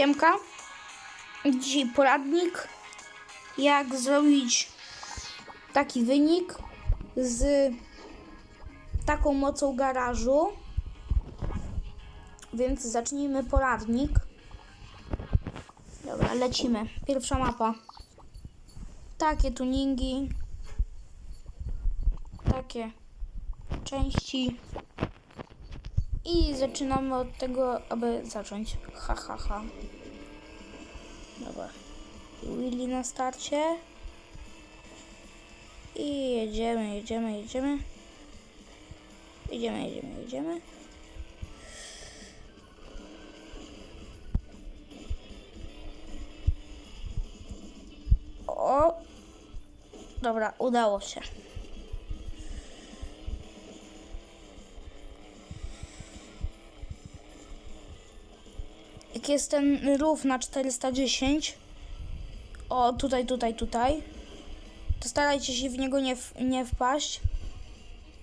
Siemka. Dzisiaj poradnik, jak zrobić taki wynik z taką mocą garażu. Więc zacznijmy poradnik. Dobra, lecimy. Pierwsza mapa. Takie tuningi. Takie części. I zaczynamy od tego, aby zacząć. Ha, ha, ha. Dobra. Willy na starcie. I jedziemy, jedziemy, jedziemy. Jedziemy, jedziemy, jedziemy. O! Dobra, udało się. Jak jest ten rów na 410, o tutaj, tutaj, tutaj, to starajcie się w niego nie, w, nie wpaść,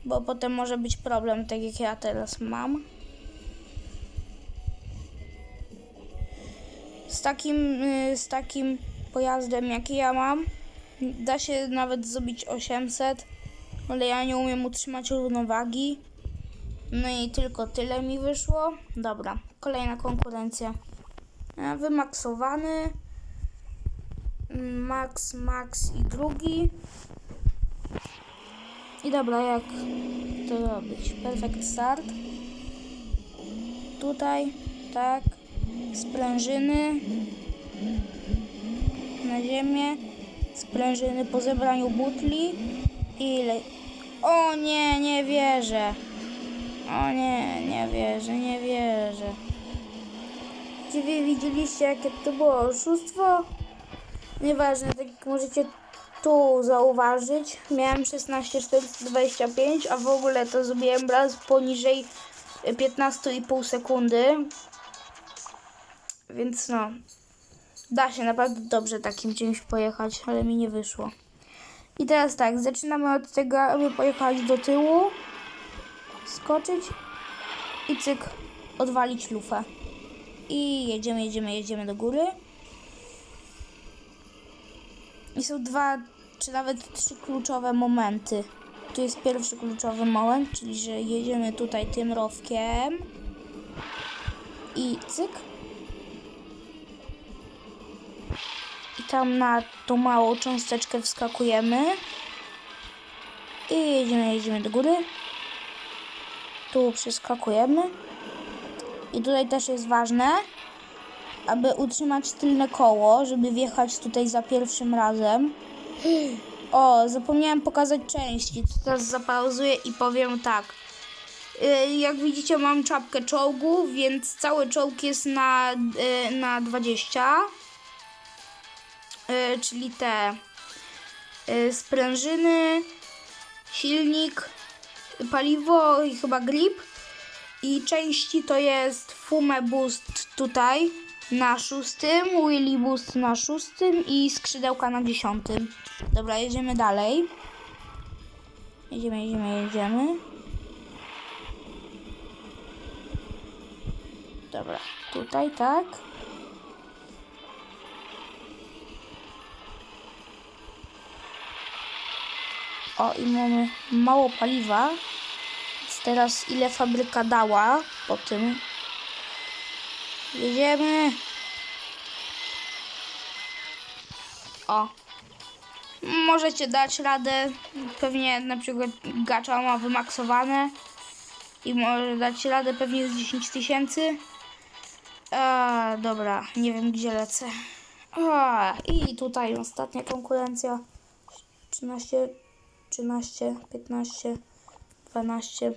bo potem może być problem, tak jak ja teraz mam. Z takim, y, z takim pojazdem, jaki ja mam, da się nawet zrobić 800, ale ja nie umiem utrzymać równowagi. No i tylko tyle mi wyszło. Dobra, kolejna konkurencja. E, Wymaksowany. Max, Max i drugi. I dobra, jak to robić? Perfect start. Tutaj, tak. Sprężyny. Na ziemię. Sprężyny po zebraniu butli. I le... O nie, nie wierzę. O nie, nie wierzę, nie wierzę. Czy wy widzieliście jakie to było oszustwo? Nieważne, tak jak możecie tu zauważyć, miałem 16,425, a w ogóle to zrobiłem raz poniżej 15,5 sekundy. Więc no, da się naprawdę dobrze takim czymś pojechać, ale mi nie wyszło. I teraz tak, zaczynamy od tego, aby pojechać do tyłu skoczyć i cyk, odwalić lufę. I jedziemy, jedziemy, jedziemy do góry. I są dwa, czy nawet trzy kluczowe momenty. Tu jest pierwszy kluczowy moment, czyli że jedziemy tutaj tym rowkiem. I cyk. I tam na tą małą cząsteczkę wskakujemy. I jedziemy, jedziemy do góry tu przeskakujemy. I tutaj też jest ważne, aby utrzymać tylne koło, żeby wjechać tutaj za pierwszym razem. O, zapomniałem pokazać części. To teraz zapauzuję i powiem tak. Y, Jak widzicie mam czapkę czołgu, więc cały czołg jest na, y, na 20. Y, Czyli te sprężyny, silnik, paliwo i chyba grip. I części to jest Fume Boost tutaj na szóstym, Willy Boost na szóstym i skrzydełka na dziesiątym. Dobra, jedziemy dalej. Jedziemy, jedziemy, jedziemy. Dobra, tutaj tak. O, i mamy mało paliwa. Więc teraz ile fabryka dała po tym. Jedziemy. O. Możecie dać radę. Pewnie na przykład gacza ma wymaksowane. I może dać radę pewnie z 10 tysięcy. A, dobra, nie wiem gdzie lecę. A, I tutaj ostatnia konkurencja. 13 13, 15, 12,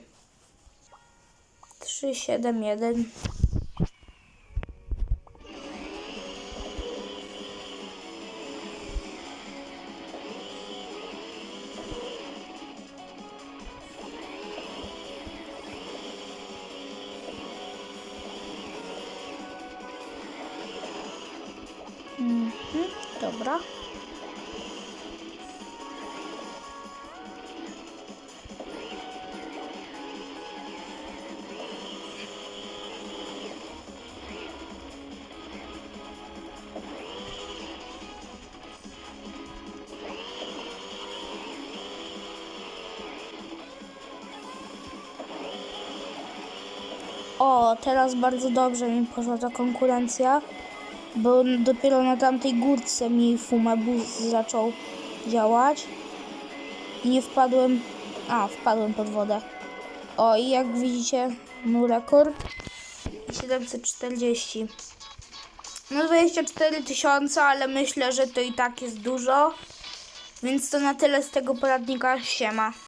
3, 7, 1. Mhm, dobra. O, teraz bardzo dobrze mi poszła ta konkurencja, bo dopiero na tamtej górce mi Fumabus zaczął działać. I nie wpadłem... A, wpadłem pod wodę. O, i jak widzicie, mój rekord 740. No 24 tysiące, ale myślę, że to i tak jest dużo. Więc to na tyle z tego poradnika. Siema.